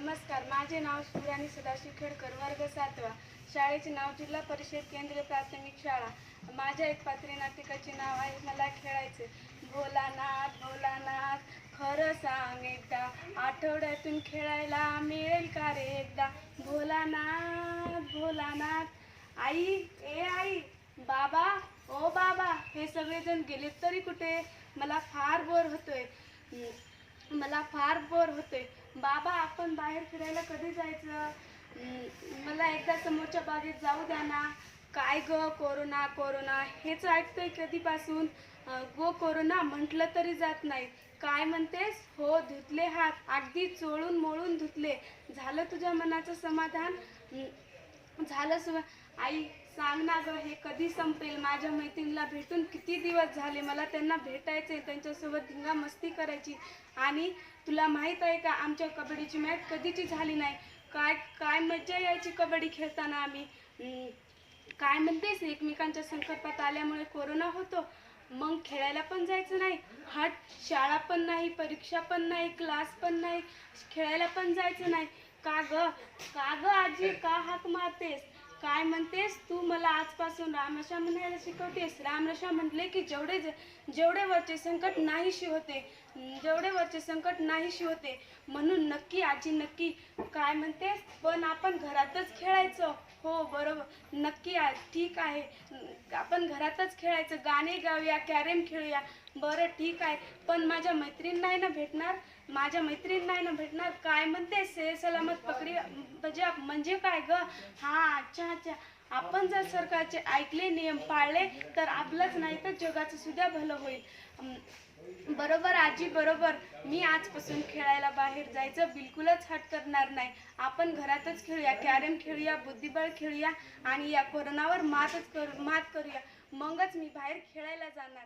नमस्कार माझे नाव सुराणी सदाशिव खेडकर वर्ग सातवा. शाळेचे नाव जिल्हा परिषद केंद्रीय प्राथमिक शाळा. माझ्या एक पात्री नातिकाचे नाव आहे मला खेळायचे. भोलानाथ भोलानाथ खरं सांग एकदा. आठवड्यातून खेळायला मिळेल का रे एकदा? भोलानाथ भोलानाथ. आई ए आई बाबा ओ बाबा हे सगळेजण गेलेत तरी कुठे? मला फार बोर होतोय. मला फार बोर होते बाबा आपण बाहेर फिरायला कधी जायचं? मला एकदा समोरच्या बागेत जाऊ द्या ना. काय ग कोरोना कोरोना? हेच ऐकतोय कधीपासून. गो कोरोना म्हटलं तरी जात नाही. काय म्हणतेस? हो धुतले हात. अगदी चोळून मोळून धुतले. झालं तुझ्या मनाचं समाधान? झालंच झालं आई सांग ना गं हे कधी संपेल? माझ्या मैत्रिणीला भेटून किती दिवस झाले? मला त्यांना भेटायचे त्यांच्यासोबत धिंगा मस्ती करायची. आणि तुला माहीत आहे का आमच्या कबड्डीची मॅच कधीची झाली नाही? काय काय मज्जा यायची कबड्डी खेळताना आम्ही? काय म्हणतेस? एकमेकांच्या संकल्पात आल्यामुळे कोरोना होतो. मग खेळायला पण जायचं नाही. हट शाळा पण नाही परीक्षा पण नाही क्लास पण नाही खेळायला पण जायचं नाही. का ग? का ग आजी? का हाक मारतेस? काय म्हणतेस? तू मला आजपासून रामरशा म्हणायला शिकवतेस. रामरशा म्हटले की जेवढे जेवढे वरचे संकट नाहीशी होते जेवढे वरचे संकट नाहीशी होते म्हणून नक्की आजी नक्की काय म्हणतेस? पण आपण घरातच खेळायचं. हो बरोबर. नक्की ठीक आहे. आपण घरातच खेळायचं. गाणे गाऊया कॅरेम खेळूया. बरं ठीक आहे. पण माझ्या मैत्रीण नाही ना भेटणार? माझ्या मैत्रीण नाही ना भेटणार? काय म्हणते? से सलामत पकडी म्हणजे म्हणजे काय ग? हा अच्छा अच्छा. आपण जर सरकारचे ऐकले नियम पाळले तर आपलंच नाही तर जगाचं सुद्धा भलं होईल. बरोबर आजी बरोबर. मी आजपासून खेळायला बाहेर जायचं बिलकुलच हट करणार नाही. आपण घरातच खेळूया कॅरम खेळूया बुद्धिबळ खेळूया आणि या कोरोनावर मातच करू मात करूया. मगच मी बाहेर खेळायला जाणार.